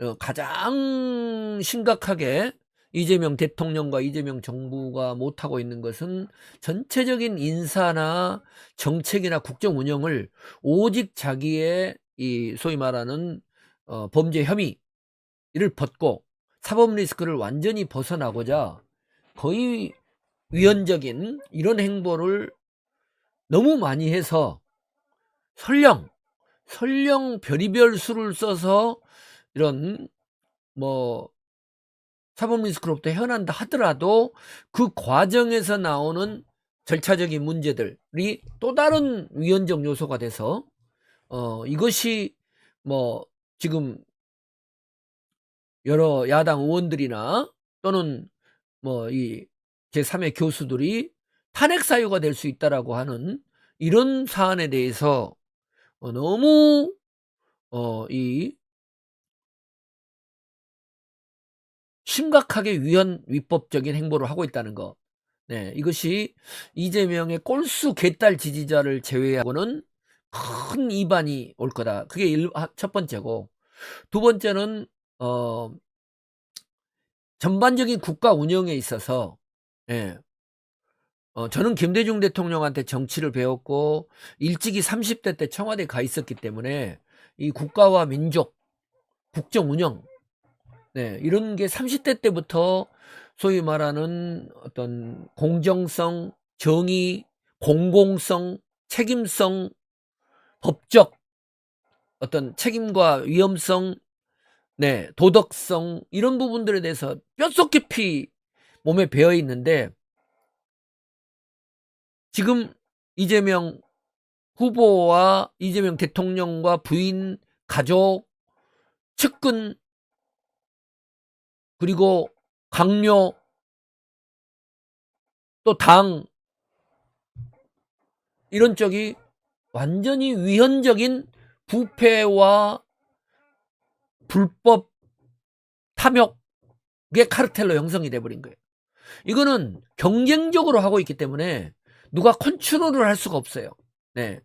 어, 가장 심각하게 이재명 대통령과 이재명 정부가 못하고 있는 것은 전체적인 인사나 정책이나 국정 운영을 오직 자기의 이 소위 말하는 어, 범죄 혐의를 벗고 사법 리스크를 완전히 벗어나고자 거의 위헌적인 이런 행보를 너무 많이 해서 설령 설령 별의별 수를 써서 이런 뭐 사법 리스크로부터 헤어난다 하더라도 그 과정에서 나오는 절차적인 문제들이 또 다른 위헌적 요소가 돼서 어 이것이 뭐 지금 여러 야당 의원들이나 또는 뭐 이 제3의 교수들이 탄핵 사유가 될 수 있다라고 하는 이런 사안에 대해서 어 너무 어 이 심각하게 위헌 위법적인 행보를 하고 있다는 거. 네, 이것이 이재명의 꼴수 개딸 지지자를 제외하고는 큰 이반이 올 거다. 그게 일, 하- 첫 번째고 두 번째는 어 전반적인 국가 운영에 있어서 예. 어, 저는 김대중 대통령한테 정치를 배웠고 일찍이 30대 때 청와대에 가 있었기 때문에 이 국가와 민족, 국정 운영 네, 이런 게 30대 때부터 소위 말하는 어떤 공정성, 정의, 공공성, 책임성, 법적 어떤 책임과 위험성, 네, 도덕성 이런 부분들에 대해서 뼛속 깊이 몸에 배어 있는데 지금 이재명 후보와 이재명 대통령과 부인, 가족, 측근 그리고 강요 또 당 이런 쪽이 완전히 위헌적인 부패와 불법 탐욕의 카르텔로 형성이 돼버린 거예요. 이거는 경쟁적으로 하고 있기 때문에 누가 컨트롤을 할 수가 없어요. 네.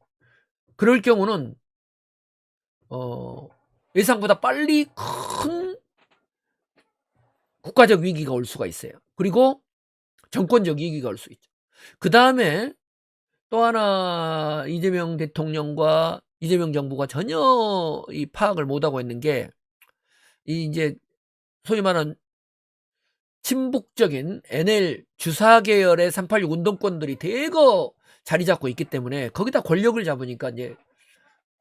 그럴 경우는 어, 예상보다 빨리 큰 국가적 위기가 올 수가 있어요. 그리고 정권적 위기가 올 수 있죠. 그 다음에 또 하나 이재명 대통령과 이재명 정부가 전혀 이 파악을 못하고 있는 게 이 이제 소위 말하는 친북적인 NL 주사 계열의 386 운동권들이 대거 자리 잡고 있기 때문에 거기다 권력을 잡으니까 이제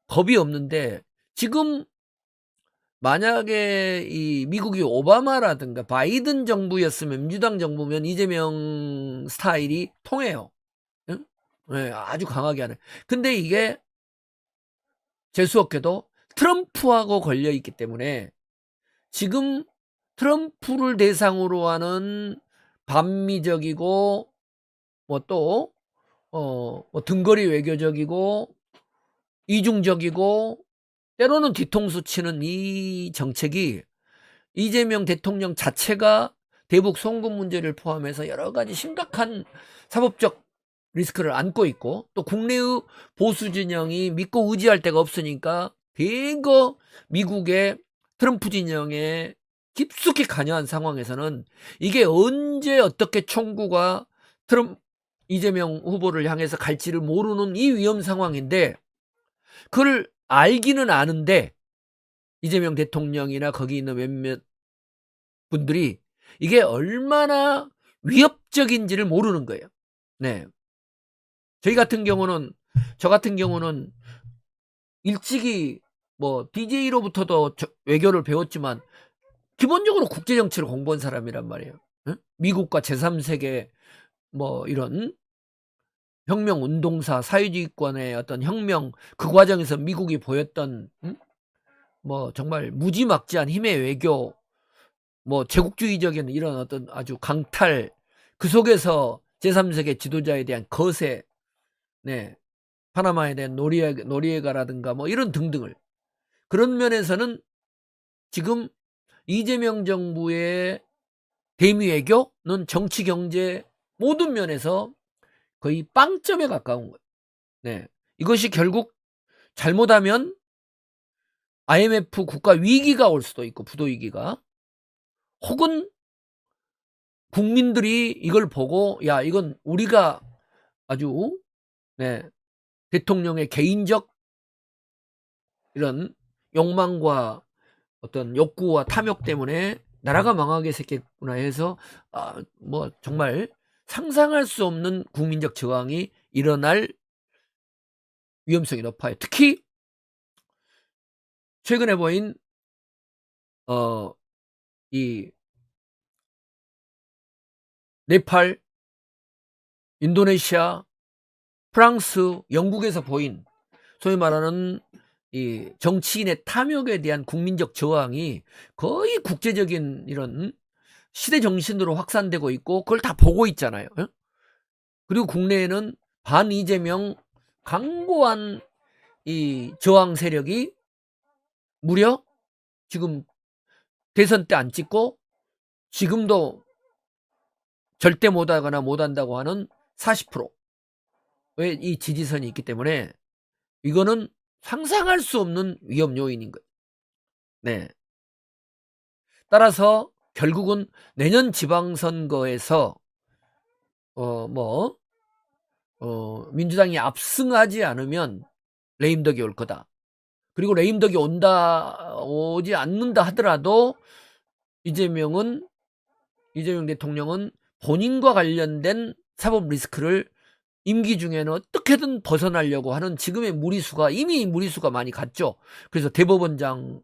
겁이 없는데 지금 만약에 이 미국이 오바마라든가 바이든 정부였으면 민주당 정부면 이재명 스타일이 통해요. 응? 네, 아주 강하게 하는. 근데 이게 재수없게도 트럼프하고 걸려 있기 때문에 지금 트럼프를 대상으로 하는 반미적이고 뭐또 어, 뭐 등거리 외교적이고 이중적이고 때로는 뒤통수 치는 이 정책이 이재명 대통령 자체가 대북 송금 문제를 포함해서 여러 가지 심각한 사법적 리스크를 안고 있고 또 국내의 보수 진영이 믿고 의지할 데가 없으니까 대거 미국의 트럼프 진영에 깊숙이 관여한 상황에서는 이게 언제 어떻게 총구가 트럼프 이재명 후보를 향해서 갈지를 모르는 이 위험 상황인데 그걸 알기는 아는데 이재명 대통령이나 거기 있는 몇몇 분들이 이게 얼마나 위협적인지를 모르는 거예요. 네. 저희 같은 경우는 저 같은 경우는 일찍이 뭐 DJ로부터도 외교를 배웠지만 기본적으로 국제 정치를 공부한 사람이란 말이에요. 응? 미국과 제3세계 뭐 이런 혁명 운동사 사회주의권의 어떤 혁명 그 과정에서 미국이 보였던 응? 뭐 정말 무지막지한 힘의 외교 뭐 제국주의적인 이런 어떤 아주 강탈 그 속에서 제3세계 지도자에 대한 거세 네 파나마에 대한 노리에, 노리에가라든가 뭐 이런 등등을 그런 면에서는 지금 이재명 정부의 대미 외교는 정치 경제 모든 면에서 거의 빵점에 가까운 거예요. 네. 이것이 결국 잘못하면 IMF 국가 위기가 올 수도 있고 부도 위기가 혹은 국민들이 이걸 보고 야 이건 우리가 아주 네, 대통령의 개인적 이런 욕망과 어떤 욕구와 탐욕 때문에 나라가 망하게 생겼구나 해서 아, 뭐 정말 상상할 수 없는 국민적 저항이 일어날 위험성이 높아요. 특히 최근에 보인 어, 이 네팔, 인도네시아, 프랑스, 영국에서 보인 소위 말하는 이 정치인의 탐욕에 대한 국민적 저항이 거의 국제적인 이런 시대 정신으로 확산되고 있고 그걸 다 보고 있잖아요. 예? 그리고 국내에는 반 이재명 강고한 이 저항 세력이 무려 지금 대선 때 안 찍고 지금도 절대 못하거나 못한다고 하는 40%의 이 지지선이 있기 때문에 이거는 상상할 수 없는 위험 요인인 거예요. 네. 따라서 결국은 내년 지방선거에서 어 뭐 어, 민주당이 압승하지 않으면 레임덕이 올 거다. 그리고 레임덕이 온다 오지 않는다 하더라도 이재명은 이재명 대통령은 본인과 관련된 사법 리스크를 임기 중에는 어떻게든 벗어나려고 하는 지금의 무리수가 이미 무리수가 많이 갔죠. 그래서 대법원장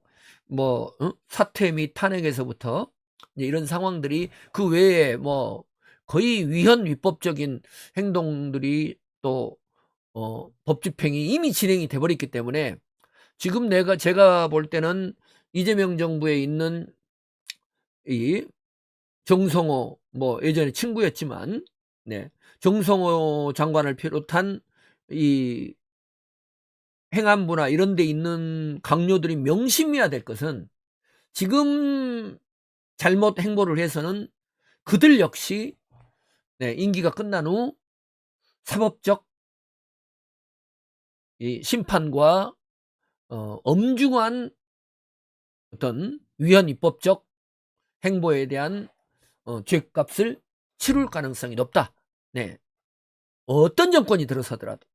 뭐 어? 사퇴 및 탄핵에서부터 이런 상황들이 그 외에 뭐 거의 위헌 위법적인 행동들이 또 어, 법 집행이 이미 진행이 돼 버렸기 때문에 지금 내가 제가 볼 때는 이재명 정부에 있는 이 정성호 뭐 예전에 친구였지만 네. 정성호 장관을 비롯한 이 행안부나 이런 데 있는 강요들이 명심해야 될 것은 지금 잘못 행보를 해서는 그들 역시 네, 임기가 끝난 후 사법적 이 심판과 어, 엄중한 어떤 위헌 입법적 행보에 대한 어, 죄값을 치룰 가능성이 높다. 네. 어떤 정권이 들어서더라도.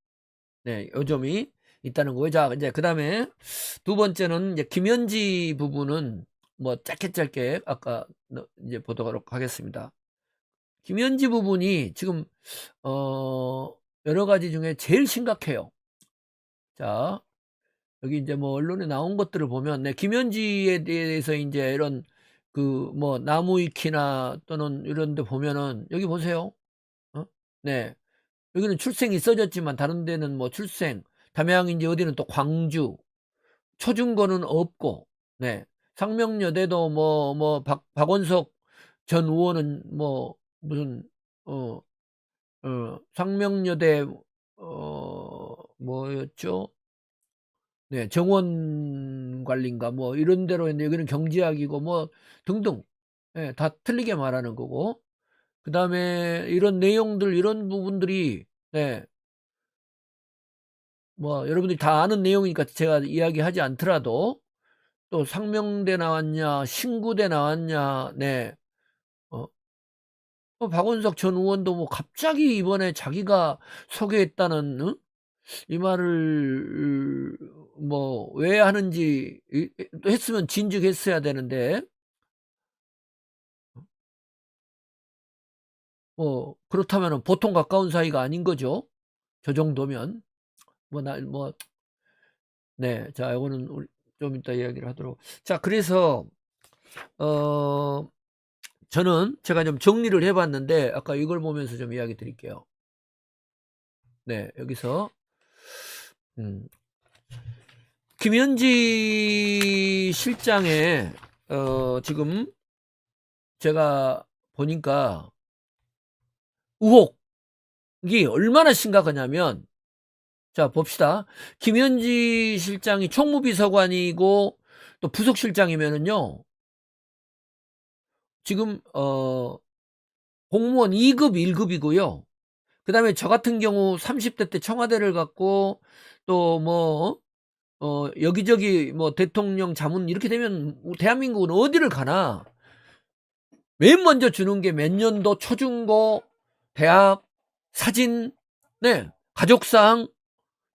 네, 요 점이 있다는 거고요. 자, 이제 그 다음에 두 번째는 이제 김현지 부분은 뭐 짧게 짧게 아까 이제 보도록 하겠습니다. 김현지 부분이 지금, 어, 여러 가지 중에 제일 심각해요. 자, 여기 이제 뭐 언론에 나온 것들을 보면, 네, 김현지에 대해서 이제 이런 그 뭐 나무위키나 또는 이런 데 보면은 여기 보세요. 어? 네. 여기는 출생이 써졌지만 다른 데는 뭐 출생, 담양인지 어디는 또 광주, 초중고는 없고, 네. 상명여대도 뭐, 뭐, 박, 박원석 전 의원은 뭐, 무슨, 어, 어, 상명여대, 어, 뭐였죠? 네, 정원 관리인가 뭐 이런 데로 했는데 여기는 경제학이고 뭐 등등. 네, 다 틀리게 말하는 거고. 그 다음에 이런 내용들 이런 부분들이 네, 뭐 여러분들이 다 아는 내용이니까 제가 이야기하지 않더라도 또 상명대 나왔냐 신구대 나왔냐 네 어, 어, 박원석 전 의원도 뭐 갑자기 이번에 자기가 소개했다는 응? 이 말을 뭐 왜 하는지 했으면 진즉했어야 되는데 뭐 그렇다면 보통 가까운 사이가 아닌 거죠. 저 정도면 뭐 나 뭐 네, 자 이거는 우리 좀 이따 이야기를 하도록. 자 그래서 어 저는 제가 좀 정리를 해봤는데 아까 이걸 보면서 좀 이야기 드릴게요. 네, 여기서 음, 김현지 실장의 어, 지금 제가 보니까 의혹이 얼마나 심각하냐면 자 봅시다. 김현지 실장이 총무비서관이고 또 부속실장이면은요 지금 어 공무원 2급 1급이고요. 그 다음에 저 같은 경우 30대 때 청와대를 갔고 또뭐 어, 여기저기 뭐 대통령 자문 이렇게 되면 대한민국은 어디를 가나? 맨 먼저 주는 게 몇 년도 초중고, 대학, 사진, 네, 가족상,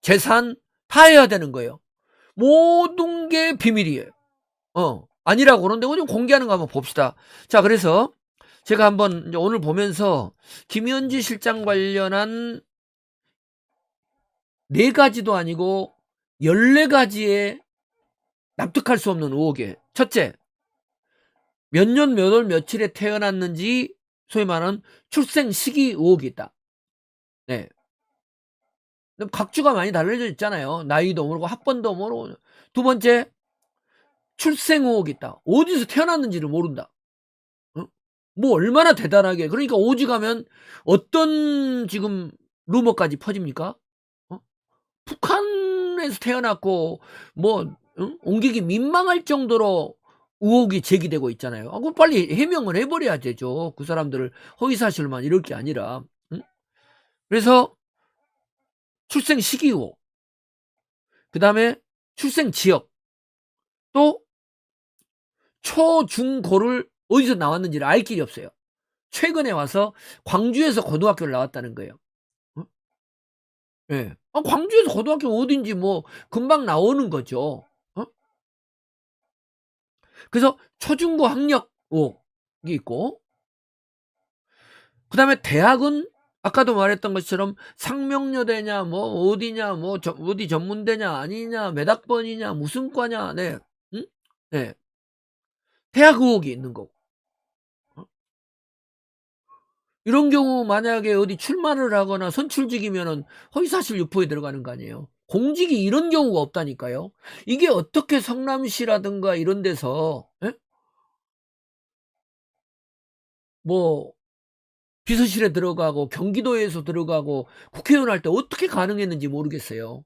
재산 다 해야 되는 거예요. 모든 게 비밀이에요. 어, 아니라고 그러는데 오늘 공개하는 거 한번 봅시다. 자, 그래서 제가 한번 오늘 보면서 김현지 실장 관련한 네 가지도 아니고 14가지의 납득할 수 없는 의혹이에요. 첫째, 몇 년 몇 월 며칠에 태어났는지 소위 말하는 출생 시기 의혹이 있다. 네. 각주가 많이 달라져 있잖아요. 나이도 모르고 학번도 모르고. 두 번째, 출생 의혹이 있다. 어디서 태어났는지를 모른다. 어? 뭐 얼마나 대단하게. 그러니까 오직하면 어떤 지금 루머까지 퍼집니까? 어? 북한에서 태어났고 뭐 응? 옮기기 민망할 정도로 의혹이 제기되고 있잖아요. 아, 그 빨리 해명을 해버려야 되죠. 그 사람들을 허위사실만 이럴 게 아니라. 응? 그래서 출생 시기 의혹, 그 다음에 출생 지역, 또 초, 중, 고를 어디서 나왔는지를 알 길이 없어요. 최근에 와서 광주에서 고등학교를 나왔다는 거예요. 어? 예. 아, 광주에서 고등학교 어딘지 뭐 금방 나오는 거죠. 어? 그래서 초중고 학력 의혹이 있고, 그 다음에 대학은 아까도 말했던 것처럼 상명여대냐, 뭐 어디냐, 뭐 저- 어디 전문대냐, 아니냐, 몇 학번이냐, 무슨 과냐, 네, 응? 네. 대학 의혹이 있는 거고. 어? 이런 경우 만약에 어디 출마를 하거나 선출직이면은 허위사실 유포에 들어가는 거 아니에요. 공직이 이런 경우가 없다니까요. 이게 어떻게 성남시라든가 이런 데서 예? 뭐 비서실에 들어가고 경기도에서 들어가고 국회의원 할 때 어떻게 가능했는지 모르겠어요.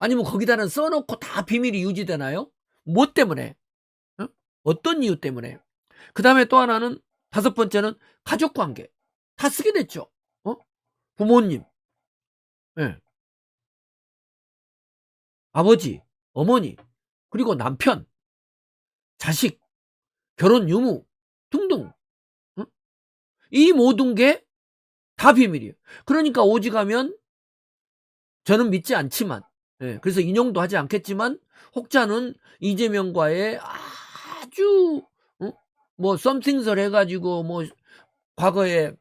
아니면 거기다는 써놓고 다 비밀이 유지되나요? 뭐 때문에? 어? 어떤 이유 때문에? 그 다음에 또 하나는 다섯 번째는 가족 관계. 다 쓰게 됐죠. 어? 부모님, 예. 아버지, 어머니, 그리고 남편, 자식, 결혼 유무 등등. 어? 이 모든 게 다 비밀이에요. 그러니까 오직하면 저는 믿지 않지만, 예, 그래서 인용도 하지 않겠지만 혹자는 이재명과의 아주 어? 뭐 썸띵설 해가지고 뭐 과거에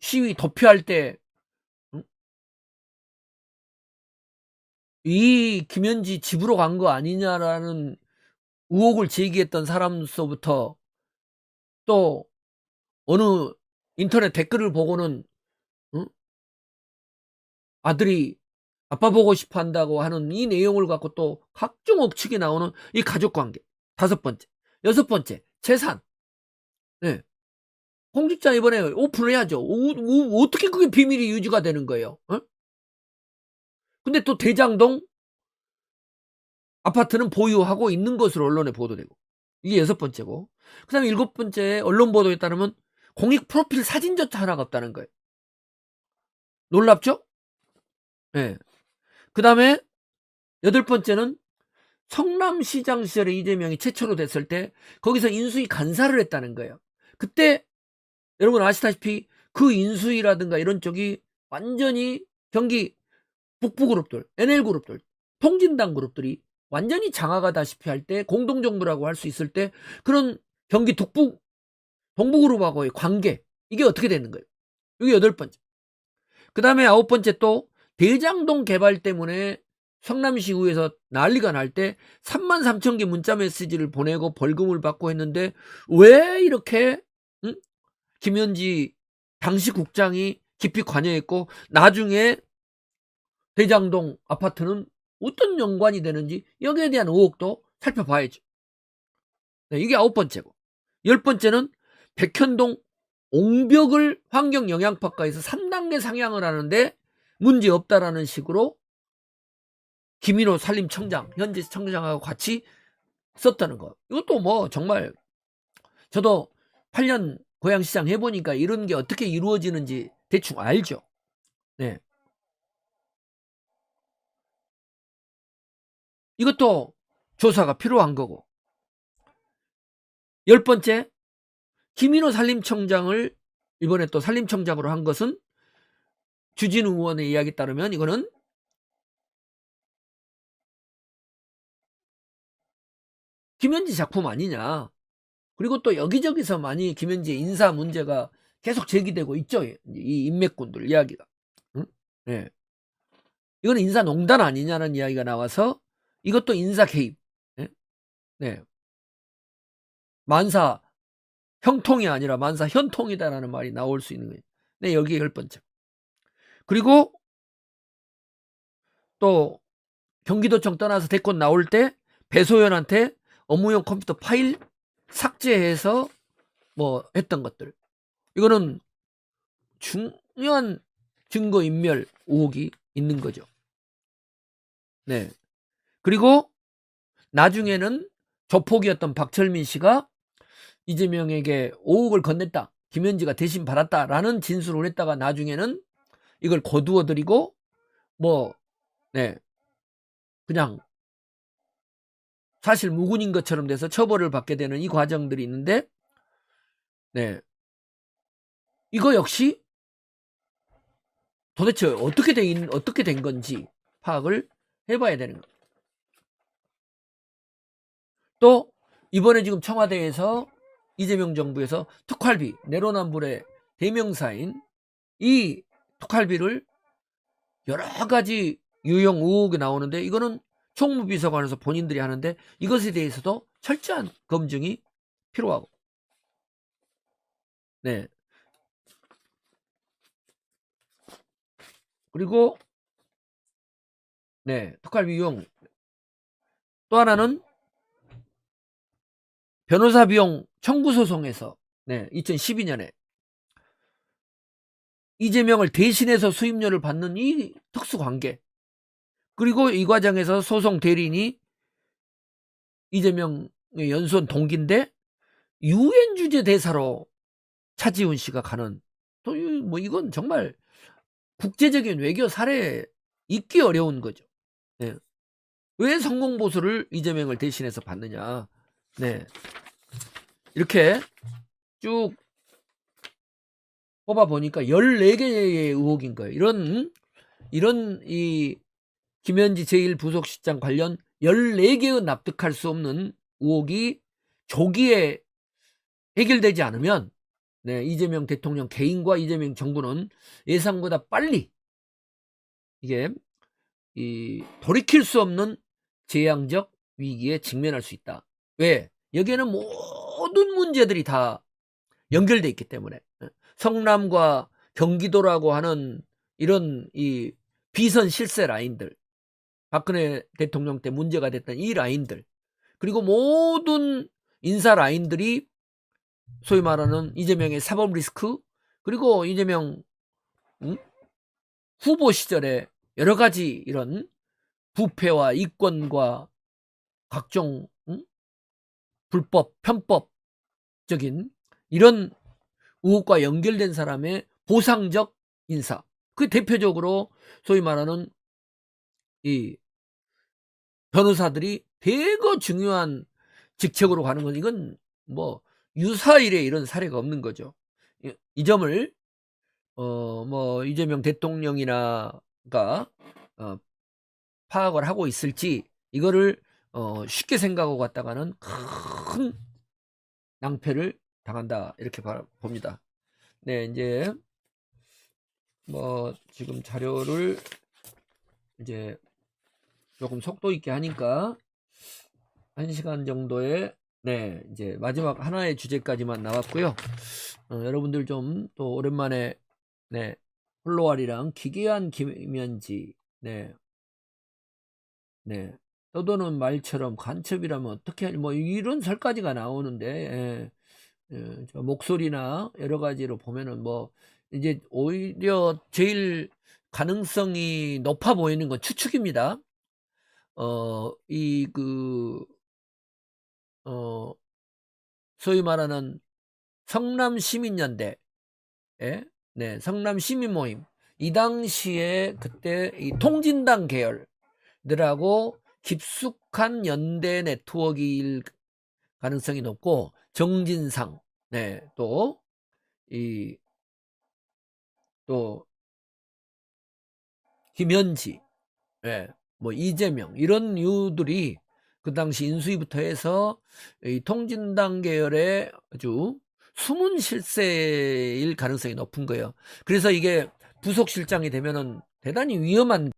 시위 도피할 때 이 김현지 집으로 간 거 아니냐라는 의혹을 제기했던 사람로서부터 또 어느 인터넷 댓글을 보고는 응? 아들이 아빠 보고 싶어 한다고 하는 이 내용을 갖고 또 각종 억측이 나오는 이 가족 관계. 다섯 번째. 여섯 번째. 재산. 네. 공직자 이번에 오픈을 해야죠. 오, 오, 어떻게 그게 비밀이 유지가 되는 거예요? 어? 근데 또 대장동 아파트는 보유하고 있는 것으로 언론에 보도되고. 이게 여섯 번째고. 그 다음에 일곱 번째 언론 보도에 따르면 공익 프로필 사진조차 하나가 없다는 거예요. 놀랍죠? 예. 네. 그 다음에 여덟 번째는 성남시장 시절에 이재명이 최초로 됐을 때 거기서 인수위 간사를 했다는 거예요. 그때 여러분 아시다시피 그 인수위라든가 이런 쪽이 완전히 경기 북부그룹들, NL그룹들, 통진당 그룹들이 완전히 장악하다시피 할 때 공동정부라고 할 수 있을 때 그런 경기 북부 동부그룹하고의 관계 이게 어떻게 되는 거예요? 이게 여덟 번째. 그 다음에 아홉 번째 또 대장동 개발 때문에 성남시의회에서 난리가 날 때 3만 3천 개 문자 메시지를 보내고 벌금을 받고 했는데 왜 이렇게 응? 김현지 당시 국장이 깊이 관여했고 나중에 대장동 아파트는 어떤 연관이 되는지 여기에 대한 의혹도 살펴봐야죠. 네, 이게 아홉 번째고 열 번째는 백현동 옹벽을 환경영향평가에서 3단계 상향을 하는데 문제 없다라는 식으로 김인호 산림청장 현재 청장하고 같이 썼다는 거. 이것도 뭐 정말 저도 8년 고양시장 해보니까 이런 게 어떻게 이루어지는지 대충 알죠. 네. 이것도 조사가 필요한 거고. 열 번째, 김인호 산림청장을 이번에 또 산림청장으로 한 것은 주진우 의원의 이야기에 따르면 이거는 김현지 작품 아니냐. 그리고 또 여기저기서 많이 김현지의 인사 문제가 계속 제기되고 있죠. 이 인맥꾼들 이야기가. 응? 네. 이건 인사 농단 아니냐는 이야기가 나와서 이것도 인사 개입. 네. 네. 만사 형통이 아니라 만사 현통이다라는 말이 나올 수 있는 거예요. 네, 여기 열 번째. 그리고 또 경기도청 떠나서 대권 나올 때 배소연한테 업무용 컴퓨터 파일 삭제해서 뭐 했던 것들. 이거는 중요한 증거 인멸 의혹이 있는 거죠. 네. 그리고 나중에는 조폭이었던 박철민 씨가 이재명에게 5억을 건넸다. 김현지가 대신 받았다라는 진술을 했다가 나중에는 이걸 거두어 드리고 뭐 네. 그냥 사실 무근인 것처럼 돼서 처벌을 받게 되는 이 과정들이 있는데 네. 이거 역시 도대체 어떻게 된 어떻게 된 건지 파악을 해 봐야 되는 거. 또 이번에 지금 청와대에서 이재명 정부에서 특활비 내로남불의 대명사인 이 특활비를 여러 가지 유형 의혹이 나오는데 이거는 총무비서관에서 본인들이 하는데 이것에 대해서도 철저한 검증이 필요하고. 네. 그리고 네 특활비 유형 또 하나는 변호사 비용 청구 소송에서 네, 2012년에 이재명을 대신해서 수임료를 받는 이 특수 관계 그리고 이 과정에서 소송 대리인이 이재명의 연수원 동기인데 유엔 주재 대사로 차지훈 씨가 가는 또 뭐 이건 정말 국제적인 외교 사례에 있기 어려운 거죠. 네. 왜 성공 보수를 이재명을 대신해서 받느냐? 네. 이렇게 쭉 뽑아 보니까 14개의 의혹인 거예요. 이런 이런 이 김현지 제1부속실장 관련 14개의 납득할 수 없는 의혹이 조기에 해결되지 않으면 네, 이재명 대통령 개인과 이재명 정부는 예상보다 빨리 이게 이 돌이킬 수 없는 재앙적 위기에 직면할 수 있다. 왜? 여기에는 모든 문제들이 다 연결돼 있기 때문에 성남과 경기도라고 하는 이런 이 비선 실세 라인들 박근혜 대통령 때 문제가 됐던 이 라인들 그리고 모든 인사 라인들이 소위 말하는 이재명의 사법 리스크 그리고 이재명 응? 후보 시절에 여러 가지 이런 부패와 이권과 각종 응? 불법 편법적인 이런 의혹과 연결된 사람의 보상적 인사 그 대표적으로 소위 말하는 이 변호사들이 대거 중요한 직책으로 가는 건 이건 뭐 유사일에 이런 사례가 없는 거죠. 이, 이 점을 어 뭐 이재명 대통령이나가 어, 파악을 하고 있을지 이거를 어, 쉽게 생각하고 갔다가는 큰 낭패를 당한다 이렇게 봐- 봅니다. 네 이제 뭐 지금 자료를 이제 조금 속도 있게 하니까 한 시간 정도의 네 이제 마지막 하나의 주제까지만 나왔고요. 어, 여러분들 좀 또 오랜만에 네 홀로알이랑 기괴한 김현지 네 네. 떠도는 말처럼 간첩이라면 어떻게 하니 뭐 이런 설까지가 나오는데 예. 예, 저 목소리나 여러 가지로 보면은 뭐 이제 오히려 제일 가능성이 높아 보이는 건 추측입니다. 어, 이 그, 어, 소위 말하는 성남 시민연대, 예? 네, 성남 시민 모임. 이 당시에 그때 이 통진당 계열들하고 깊숙한 연대 네트워크일 가능성이 높고 정진상 네, 또 이 또 김현지 예, 뭐 이재명 이런 이유들이 그 당시 인수위부터 해서 이 통진당 계열의 아주 숨은 실세일 가능성이 높은 거예요. 그래서 이게 부속실장이 되면은 대단히 위험한